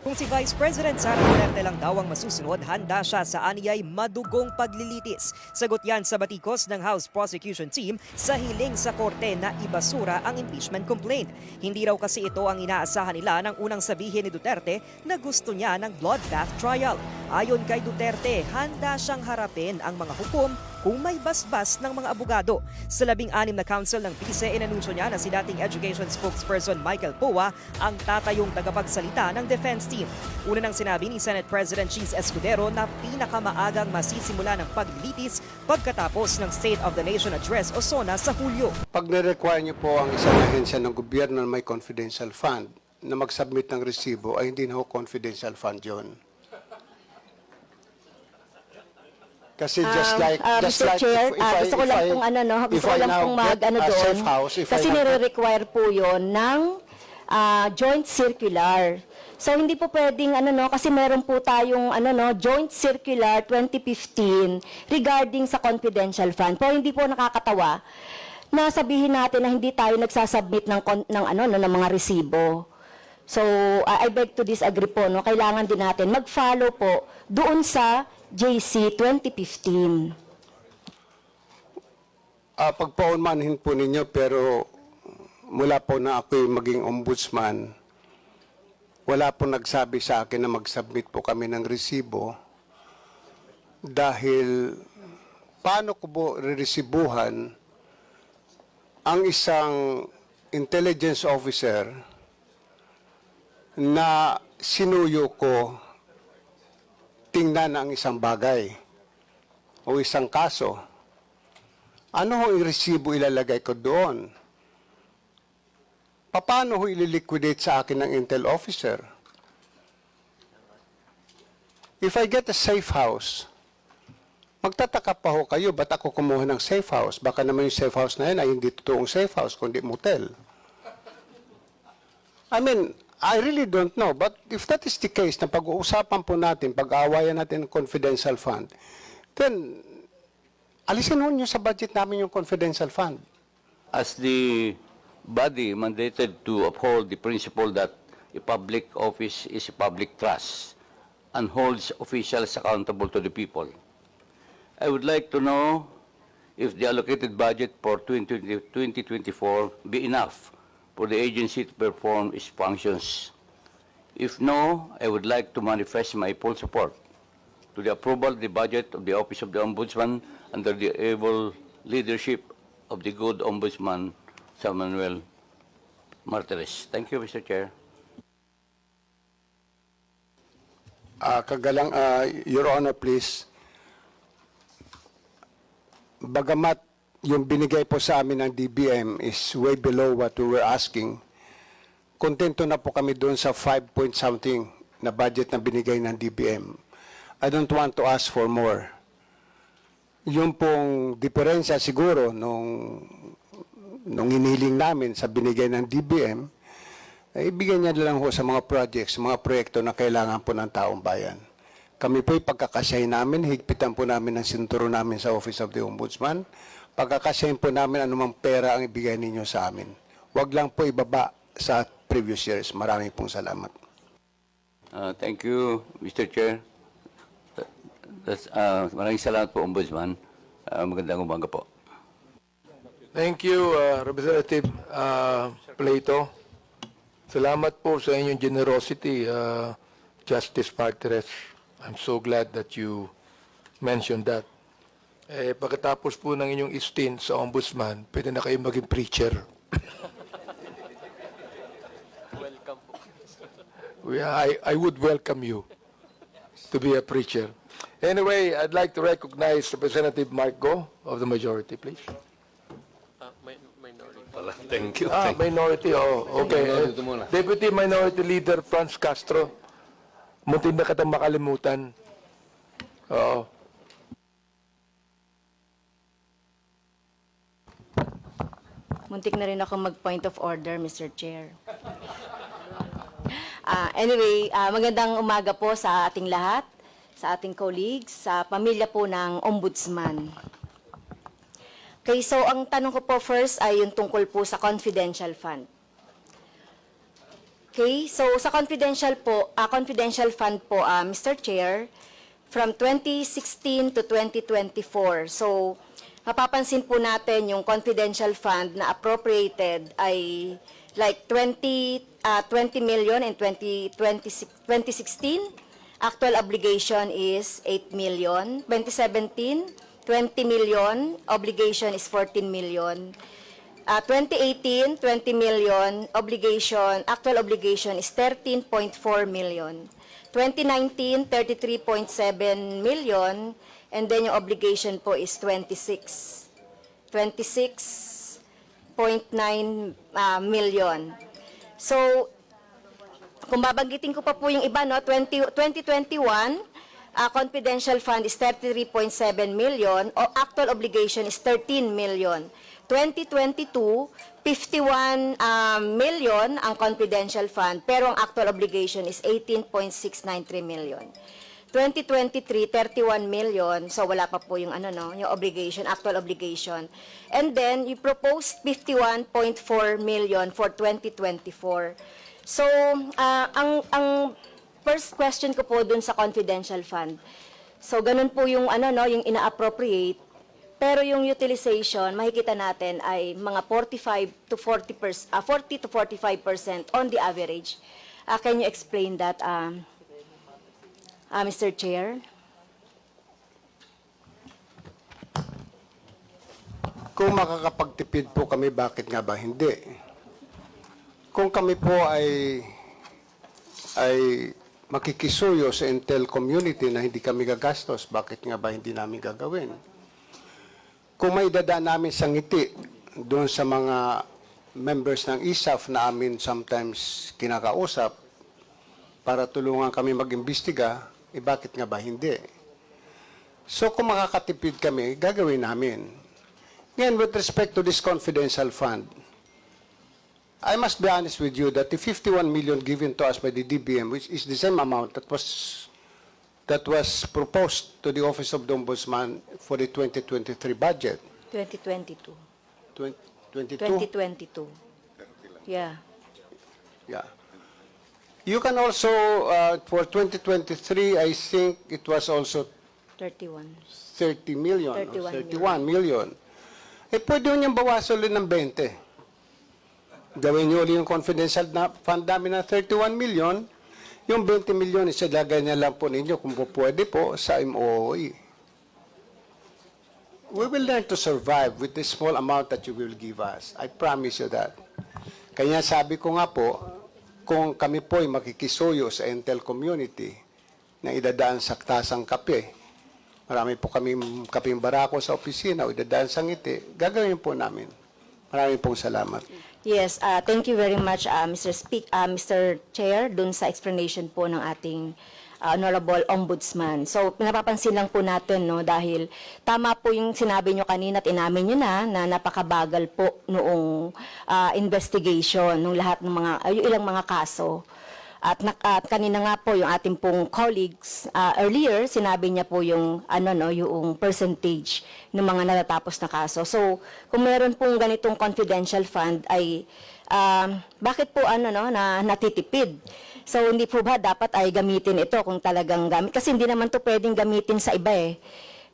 Kung si Vice President Sara Duterte lang daw ang masusunod, handa siya sa aniyay madugong paglilitis. Sagot yan sa batikos ng House Prosecution Team sa hiling sa korte na ibasura ang impeachment complaint. Hindi raw kasi ito ang inaasahan nila nang unang sabihin ni Duterte na gusto niya ng bloodbath trial. Ayon kay Duterte, handa siyang harapin ang mga hukom kung may basbas ng mga abogado. Sa labing-anim na council ng PISE, inanunsyo niya na si dating education spokesperson Michael Poa ang tatayong tagapagsalita ng defense team. Una nang sinabi ni Senate President Cheese Escudero na pinakamaagang masisimula ng paglilitis pagkatapos ng State of the Nation Address o SONA sa Hulyo. Pag nire-require niyo po ang isang ahensya ng gobyerno na may confidential fund na mag-submit ng resibo ay hindi na ho confidential fund yon. Kasi just Um, like, uh, just Mr. like Chair, if, if ah, I, gusto ko lang pong ano, no, if gusto ko I lang now pong mag get ano a doon. safe house, if kasi I now get- nire-require po 'yon ng ah, joint circular. So hindi po pwedeng ano no kasi meron po tayong ano no joint circular 2015 regarding sa confidential fund. Po hindi po nakakatawa na sabihin natin na hindi tayo nagsasubmit ng kon- ng ano no ng mga resibo. So, I I beg to disagree po, no? Kailangan din natin mag-follow po doon sa JC 2015. Ah, pagpaunmanhin po ninyo pero mula po na ako'y maging ombudsman, wala po nagsabi sa akin na mag-submit po kami ng resibo dahil paano ko po reresibuhan ang isang intelligence officer na sinuyo ko tingnan ang isang bagay o isang kaso. Ano ho yung resibo ilalagay ko doon? Paano ho ililiquidate sa akin ng intel officer? If I get a safe house, magtataka pa ho kayo, ba't ako kumuha ng safe house? Baka naman yung safe house na yan ay hindi totoong safe house, kundi motel. I mean, I really don't know. But if that is the case, na pag-uusapan po natin, pag-aawayan natin ng confidential fund, then alisin nyo sa budget namin yung confidential fund. as the body mandated to uphold the principle that a public office is a public trust and holds officials accountable to the people. I would like to know if the allocated budget for 2020 2024 be enough for the agency to perform its functions. If no, I would like to manifest my full support to the approval of the budget of the Office of the Ombudsman under the able leadership of the good Ombudsman, San Manuel Martires. Thank you, Mr. Chair. Ah, kagalang, ah, Your Honor, please. Bagamat yung binigay po sa amin ng DBM is way below what we were asking, kontento na po kami doon sa 5 point something na budget na binigay ng DBM. I don't want to ask for more. Yung pong diferensya siguro nung, nung iniling namin sa binigay ng DBM, ay ibigay niya lang ho sa mga projects, mga proyekto na kailangan po ng taong bayan. Kami po pagkakasyahin namin, higpitan po namin ang sinturo namin sa Office of the Ombudsman. Pagkakasyahin po namin anumang pera ang ibigay ninyo sa amin. Huwag lang po ibaba sa previous years. Maraming pong salamat. Uh, thank you, Mr. Chair. That's, uh, maraming salamat po, Ombudsman. Uh, magandang umaga po. Thank you, uh, Representative uh, Plato. Salamat po sa inyong generosity, uh, Justice Martires. I'm so glad that you mentioned that. Eh, pagkatapos po ng inyong stint sa ombudsman, pwede na kayo maging preacher. welcome po. I, I would welcome you to be a preacher. Anyway, I'd like to recognize Representative Mark Go of the majority, please. Thank you. Ah, minority, oh. Okay. Deputy Minority Leader Franz Castro. Muntin na katang makalimutan. Oo. Muntik na rin ako mag-point of order, Mr. Chair. Ah, anyway, ah, magandang umaga po sa ating lahat, sa ating colleagues, sa pamilya po ng Ombudsman. Okay, so ang tanong ko po first ay yung tungkol po sa confidential fund. Okay, so sa confidential po, ah, confidential fund po, ah, Mr. Chair, from 2016 to 2024. So, mapapansin po natin yung confidential fund na appropriated ay like 20 ah, 20 million in 20, 2016. Actual obligation is 8 million. 2017, 20 million. Obligation is 14 million. Uh, 2018, 20 million. Obligation, actual obligation is 13.4 million. 2019, 33.7 million. And then yung obligation po is 26. 26.9 uh, million. So, kung babanggitin ko pa po yung iba, no, 20, 2021, uh, confidential fund is 33.7 million, o actual obligation is 13 million. 2022, 51 um, million ang confidential fund, pero ang actual obligation is 18.693 million. 2023, 31 million, so wala pa po yung ano no, yung obligation, actual obligation. And then you proposed 51.4 million for 2024. So, ah, ang ang first question ko po dun sa confidential fund. So, ganun po yung ano no, yung ina-appropriate. Pero yung utilization, makikita natin ay mga 45 to 40 percent, 40 to 45 on the average. Ah, can you explain that, um, ah, Mr. Chair? Kung makakapagtipid po kami, bakit nga ba hindi? Kung kami po ay ay makikisuyo sa Intel community na hindi kami gagastos, bakit nga ba hindi namin gagawin? Kung may dadaan namin sa ngiti doon sa mga members ng ISAF na amin sometimes kinakausap para tulungan kami mag-imbestiga, eh bakit nga ba hindi? So kung makakatipid kami, gagawin namin. Ngayon, with respect to this confidential fund, I must be honest with you that the 51 million given to us by the DBM, which is the same amount that was that was proposed to the Office of the Ombudsman for the 2023 budget, 2022. 2022. 2022. Yeah. Yeah. You can also, uh, for 2023, I think it was also 31. 30 million, 31 or 31 million. Eh, pwede niyang bawasan ulit ng 20. Gawin nyo ulit yung confidential na fund namin na 31 million. Yung 20 million, isalagay niya lang po ninyo kung po pwede po sa MOOE. We will learn to survive with the small amount that you will give us. I promise you that. Kaya sabi ko nga po, kung kami po ay makikisuyo sa Intel community na idadaan sa tasang kape, marami po kami kaping barako sa opisina o idadaan sa ngiti, gagawin po namin. Maraming pong salamat. Yes, uh, thank you very much, uh, Mr. Speak, uh, Mr. Chair, dun sa explanation po ng ating uh, Honorable Ombudsman. So, pinapapansin lang po natin, no, dahil tama po yung sinabi nyo kanina at inamin nyo na, na napakabagal po noong uh, investigation, nung lahat ng mga, uh, yung ilang mga kaso. At, at kanina nga po yung ating pong colleagues uh, earlier sinabi niya po yung ano no yung percentage ng mga natatapos na kaso. So kung meron pong ganitong confidential fund ay um, bakit po ano no na natitipid? So hindi po ba dapat ay gamitin ito kung talagang gamit kasi hindi naman to pwedeng gamitin sa iba eh.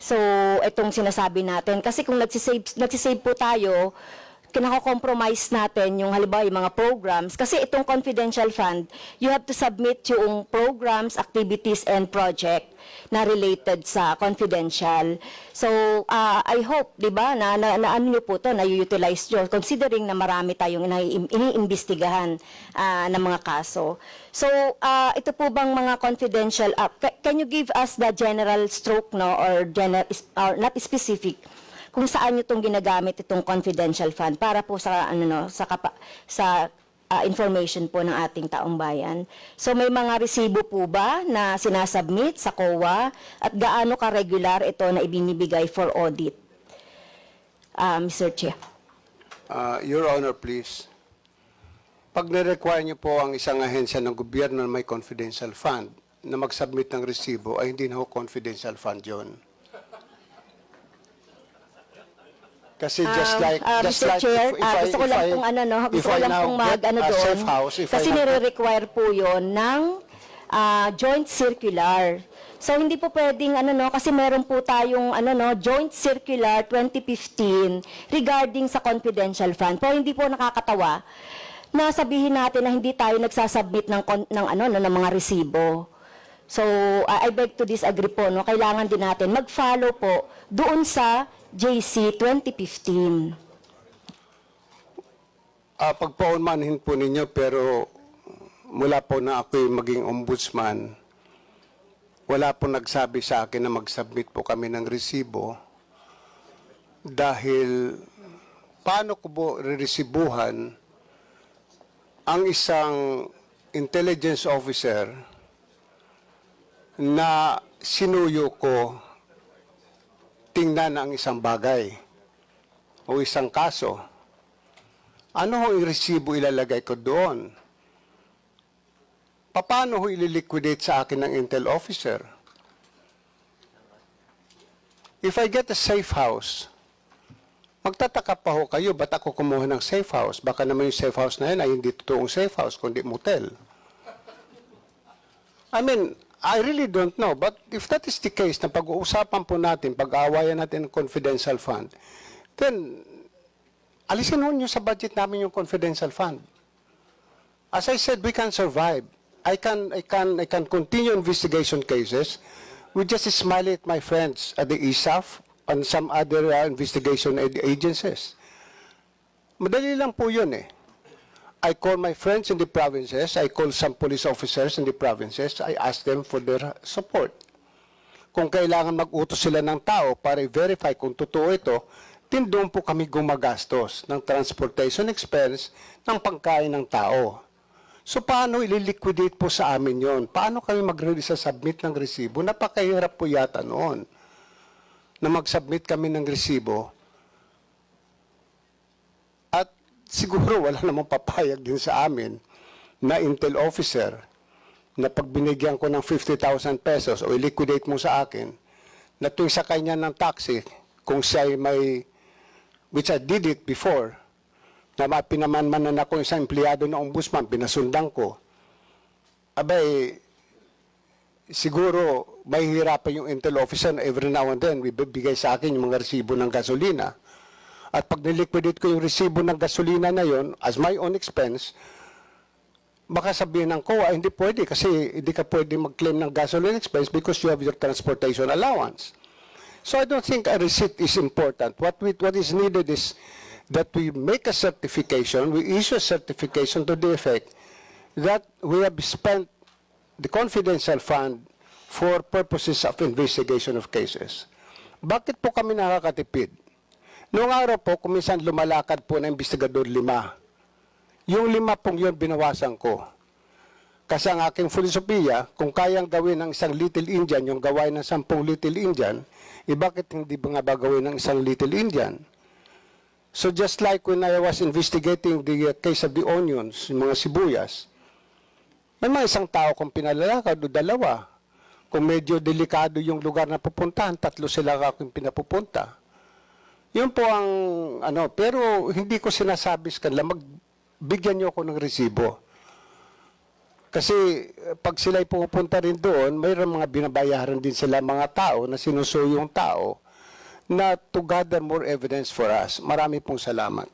So itong sinasabi natin kasi kung nagsisave nagsisave po tayo kinako-compromise natin yung halimbawa yung mga programs kasi itong confidential fund you have to submit yung programs, activities and project na related sa confidential. So uh, I hope 'di ba na, na, na ano niyo po to na utilize nyo considering na marami tayong ini- iniimbestigahan uh, ng mga kaso. So uh, ito po bang mga confidential uh, ca- can you give us the general stroke no or general or not specific kung saan itong ginagamit itong confidential fund para po sa ano no sa kapa, sa ah, information po ng ating taong bayan. So may mga resibo po ba na sinasubmit sa COA at gaano ka-regular ito na ibinibigay for audit? Ah, Mr. Chair. Uh, Your Honor, please. Pag na-require niyo po ang isang ahensya ng gobyerno na may confidential fund na mag-submit ng resibo, ay hindi na ho confidential fund yon. Kasi just Um, like, uh, just Mr. like Chair, if, if I, gusto ko lang I- pong ano no, gusto ko lang now pong mag get ano a doon. house, kasi nire-require po 'yon ng ah, joint circular. So hindi po pwedeng ano no kasi meron po tayong ano no joint circular 2015 regarding sa confidential fund. Po hindi po nakakatawa na sabihin natin na hindi tayo nagsasubmit ng ng ano no ng mga resibo. So ah, I beg to disagree po no. Kailangan din natin mag-follow po doon sa JC 2015. Ah, pagpaunmanhin po ninyo pero mula po na ako'y maging ombudsman, wala po nagsabi sa akin na mag-submit po kami ng resibo dahil paano ko po reresibuhan ang isang intelligence officer na sinuyo ko tingnan ang isang bagay o isang kaso. Ano ho yung resibo ilalagay ko doon? Paano ho ililiquidate sa akin ng intel officer? If I get a safe house, magtataka pa ho kayo, ba't ako kumuha ng safe house? Baka naman yung safe house na yun ay hindi totoong safe house, kundi motel. I mean, I really don't know. But if that is the case, na pag-uusapan po natin, pag-aawayan natin ng confidential fund, then alisin ho nyo sa budget namin yung confidential fund. As I said, we can survive. I can, I can, I can continue investigation cases. We just smile at my friends at the ISAF and some other uh, investigation ag- agencies. Madali lang po yun eh. I call my friends in the provinces, I call some police officers in the provinces, I ask them for their support. Kung kailangan mag-utos sila ng tao para i-verify kung totoo ito, din doon po kami gumagastos ng transportation expense ng pangkain ng tao. So paano ililiquidate po sa amin yon? Paano kami mag-submit ng resibo? Napakahirap po yata noon na mag-submit kami ng resibo at siguro wala namang papayag din sa amin na intel officer na pag binigyan ko ng 50,000 pesos o i-liquidate mo sa akin, na tuwing sa kanya ng taxi, kung siya ay may, which I did it before, na ma- pinamanmanan ako isang empleyado ng ombudsman, pinasundan ko, abay, siguro may hirapan yung intel officer na every now and then, bibigay sa akin yung mga resibo ng gasolina. At pag niliquidate ko yung resibo ng gasolina na yon as my own expense, baka sabihin ng COA, hindi pwede kasi hindi ka pwede mag-claim ng gasoline expense because you have your transportation allowance. So I don't think a receipt is important. What we, what is needed is that we make a certification, we issue a certification to the effect that we have spent the confidential fund for purposes of investigation of cases. Bakit po kami nakakatipid? Noong araw po, kuminsan lumalakad po na investigador lima. Yung lima pong yun binawasan ko. Kasi ang aking filosofiya, kung kayang gawin ng isang Little Indian, yung gawain ng sampung Little Indian, eh bakit hindi ba nga ba gawin ng isang Little Indian? So just like when I was investigating the uh, case of the onions, yung mga sibuyas, may mga isang tao kung pinalalakad o dalawa. Kung medyo delikado yung lugar na pupuntahan, tatlo sila aking pinapupunta. Yun po ang ano, pero hindi ko sinasabi sa kanila, magbigyan niyo ako ng resibo. Kasi eh, pag sila'y pupunta rin doon, mayroon mga binabayaran din sila mga tao na sinusuyo yung tao na to gather more evidence for us. Marami pong salamat.